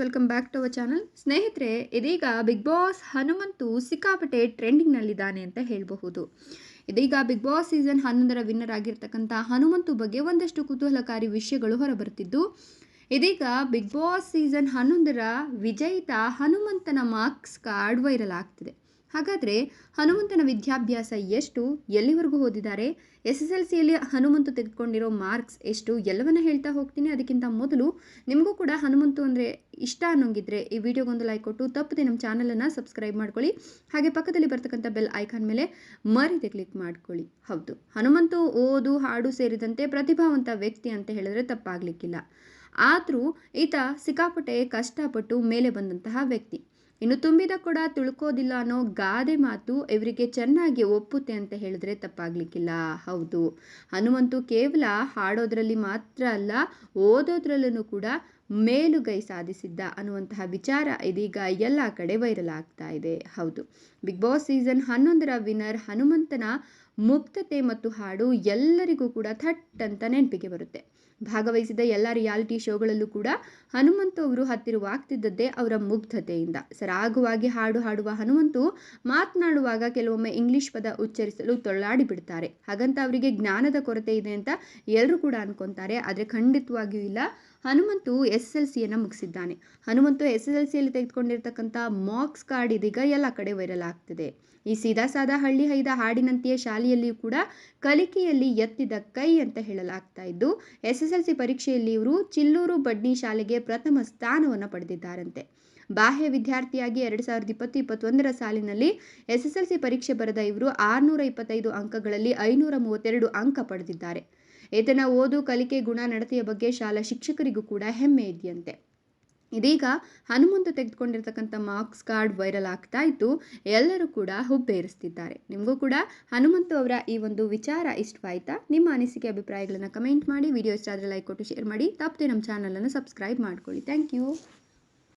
Welcome back to our channel ಸ್ನೇಹಿತರೆ, ಇದೀಗ Bigg boss Hanumanthu ಸಿಕ್ಕಾಪಟ್ಟೆ ಟ್ರೆಂಡಿಂಗ್ನಲ್ಲಿದ್ದಾನೆ ಅಂತ ಹೇಳಬಹುದು. ಇದೀಗ ಬಿಗ್ ಬಾಸ್ ಸೀಸನ್ ಹನ್ನೊಂದರ ವಿನ್ನರ್ ಆಗಿರ್ತಕ್ಕಂಥ ಹನುಮಂತು ಬಗ್ಗೆ ಒಂದಷ್ಟು ಕುತೂಹಲಕಾರಿ ವಿಷಯಗಳು ಹೊರಬರುತ್ತಿದ್ದು, ಇದೀಗ ಬಿಗ್ ಬಾಸ್ ಸೀಸನ್ ಹನ್ನೊಂದರ ವಿಜಯಿತ ಹನುಮಂತನ ಮಾರ್ಕ್ಸ್ ಕಾರ್ಡ್ ವೈರಲ್ ಆಗ್ತಿದೆ. ಹಾಗಾದರೆ ಹನುಮಂತನ ವಿದ್ಯಾಭ್ಯಾಸ ಎಷ್ಟು? ಎಲ್ಲಿವರೆಗೂ ಓದಿದ್ದಾರೆ? ಎಸ್ ಎಸ್ ಎಲ್ ಸಿಯಲ್ಲಿ ಹನುಮಂತು ತೆಗೆದುಕೊಂಡಿರೋ ಮಾರ್ಕ್ಸ್ ಎಷ್ಟು? ಎಲ್ಲವನ್ನ ಹೇಳ್ತಾ ಹೋಗ್ತೀನಿ. ಅದಕ್ಕಿಂತ ಮೊದಲು ನಿಮಗೂ ಕೂಡ ಹನುಮಂತು ಅಂದರೆ ಇಷ್ಟ ಅನ್ನೋಂಗಿದ್ರೆ ಈ ವಿಡಿಯೋಗೊಂದು ಲೈಕ್ ಕೊಟ್ಟು, ತಪ್ಪದೆ ನಮ್ಮ ಚಾನಲನ್ನು ಸಬ್ಸ್ಕ್ರೈಬ್ ಮಾಡ್ಕೊಳ್ಳಿ. ಹಾಗೆ ಪಕ್ಕದಲ್ಲಿ ಬರ್ತಕ್ಕಂಥ ಬೆಲ್ ಐಕಾನ್ ಮೇಲೆ ಮರಿದೆ ಕ್ಲಿಕ್ ಮಾಡ್ಕೊಳ್ಳಿ. ಹೌದು. ಹನುಮಂತು ಓದು, ಹಾಡು ಸೇರಿದಂತೆ ಪ್ರತಿಭಾವಂತ ವ್ಯಕ್ತಿ ಅಂತ ಹೇಳಿದ್ರೆ ತಪ್ಪಾಗಲಿಕ್ಕಿಲ್ಲ. ಆದರೂ ಈತ ಸಿಕ್ಕಾಪಟ್ಟೆ ಕಷ್ಟಪಟ್ಟು ಮೇಲೆ ಬಂದಂತಹ ವ್ಯಕ್ತಿ. ಇನ್ನು ತುಂಬಿದ ಕೂಡ ತುಳ್ಕೋದಿಲ್ಲ ಅನ್ನೋ ಗಾದೆ ಮಾತು ಇವರಿಗೆ ಚೆನ್ನಾಗಿ ಒಪ್ಪುತ್ತೆ ಅಂತ ಹೇಳಿದ್ರೆ ತಪ್ಪಾಗ್ಲಿಕ್ಕಿಲ್ಲ. ಹೌದು. ಹನುಮಂತು ಕೇವಲ ಹಾಡೋದ್ರಲ್ಲಿ ಮಾತ್ರ ಅಲ್ಲ, ಓದೋದ್ರಲ್ಲೂ ಕೂಡ ಮೇಲುಗೈ ಸಾಧಿಸಿದ್ದ ಅನ್ನುವಂತಹ ವಿಚಾರ ಇದೀಗ ಎಲ್ಲ ಕಡೆ ವೈರಲ್ ಆಗ್ತಾ ಇದೆ. ಹೌದು. ಬಿಗ್ ಬಾಸ್ ಸೀಸನ್ ಹನ್ನೊಂದರ ವಿನ್ನರ್ ಹನುಮಂತನ ಮುಕ್ತತೆ ಮತ್ತು ಹಾಡು ಎಲ್ಲರಿಗೂ ಕೂಡ ಥಟ್ ಅಂತ ನೆನಪಿಗೆ ಬರುತ್ತೆ. ಭಾಗವಹಿಸಿದ ಎಲ್ಲ ರಿಯಾಲಿಟಿ ಶೋಗಳಲ್ಲೂ ಕೂಡ ಹನುಮಂತು ಅವರು ಹತ್ತಿರವಾಗ್ತಿದ್ದದ್ದೇ ಅವರ ಮುಗ್ಧತೆಯಿಂದ. ಸರಾಗವಾಗಿ ಹಾಡು ಹಾಡುವ ಹನುಮಂತು ಮಾತನಾಡುವಾಗ ಕೆಲವೊಮ್ಮೆ ಇಂಗ್ಲಿಷ್ ಪದ ಉಚ್ಚರಿಸಲು ತೊಳ್ಳಾಡಿ ಬಿಡ್ತಾರೆ. ಹಾಗಂತ ಅವರಿಗೆ ಜ್ಞಾನದ ಕೊರತೆ ಇದೆ ಅಂತ ಎಲ್ಲರೂ ಕೂಡ ಅನ್ಕೊಂತಾರೆ. ಆದರೆ ಖಂಡಿತವಾಗಿಯೂ ಇಲ್ಲ. ಹನುಮಂತು ಎಸ್ ಎಲ್ ಸಿಯನ್ನು ಮುಗಿಸಿದ್ದಾನೆ. ಹನುಮಂತು ಎಸ್ ಎಸ್ ಎಲ್ ಸಿಯಲ್ಲಿ ತೆಗೆದುಕೊಂಡಿರ್ತಕ್ಕಂಥ ಮಾರ್ಕ್ಸ್ ಕಾರ್ಡ್ ಇದೀಗ ಎಲ್ಲ ಕಡೆ ವೈರಲ್ ಆಗ್ತಿದೆ. ಈ ಸೀದಾ ಸಾದಾ ಹಳ್ಳಿ ಹೈದ ಹಾಡಿನಂತೆಯೇ ಶಾಲೆಯಲ್ಲಿಯೂ ಕೂಡ ಕಲಿಕೆಯಲ್ಲಿ ಎತ್ತಿದ ಕೈ ಅಂತ ಹೇಳಲಾಗ್ತಾ ಇದ್ದು ಎಸ್ ಎಸ್ ಎಲ್ ಸಿ ಪರೀಕ್ಷೆಯಲ್ಲಿ ಇವರು ಚಿಲ್ಲೂರು ಬಡ್ನಿ ಶಾಲೆಗೆ ಪ್ರಥಮ ಸ್ಥಾನವನ್ನು ಪಡೆದಿದ್ದಾರಂತೆ. ಬಾಹ್ಯ ವಿದ್ಯಾರ್ಥಿಯಾಗಿ ಎರಡು ಸಾವಿರದ ಇಪ್ಪತ್ತು ಇಪ್ಪತ್ತೊಂದರ ಸಾಲಿನಲ್ಲಿ ಎಸ್ ಎಸ್ ಎಲ್ ಸಿ ಪರೀಕ್ಷೆ ಬರೆದ ಇವರು ಆರುನೂರ ಇಪ್ಪತ್ತೈದು ಅಂಕಗಳಲ್ಲಿ ಐನೂರ ಮೂವತ್ತೆರಡು ಅಂಕ ಪಡೆದಿದ್ದಾರೆ. ಈತನ ಓದು, ಕಲಿಕೆ ಗುಣ ನಡತೆಯ ಬಗ್ಗೆ ಶಾಲಾ ಶಿಕ್ಷಕರಿಗೂ ಕೂಡ ಹೆಮ್ಮೆ ಇದೆಯಂತೆ. ಇದೀಗ ಹನುಮಂತ ತೆಗೆದುಕೊಂಡಿರ್ತಕ್ಕಂಥ ಮಾರ್ಕ್ಸ್ ಕಾರ್ಡ್ ವೈರಲ್ ಆಗ್ತಾ ಇತ್ತು. ಎಲ್ಲರೂ ಕೂಡ ಹುಬ್ಬೇರಿಸ್ತಿದ್ದಾರೆ. ನಿಮಗೂ ಕೂಡ ಹನುಮಂತು ಅವರ ಈ ಒಂದು ವಿಚಾರ ಇಷ್ಟವಾಯ್ತಾ? ನಿಮ್ಮ ಅನಿಸಿಕೆ, ಅಭಿಪ್ರಾಯಗಳನ್ನು ಕಮೆಂಟ್ ಮಾಡಿ. ವಿಡಿಯೋ ಇಷ್ಟ ಆದರೆ ಲೈಕ್ ಕೊಟ್ಟು ಶೇರ್ ಮಾಡಿ. ತಪ್ಪದೆ ನಮ್ಮ ಚಾನಲನ್ನು ಸಬ್ಸ್ಕ್ರೈಬ್ ಮಾಡ್ಕೊಳ್ಳಿ. Thank you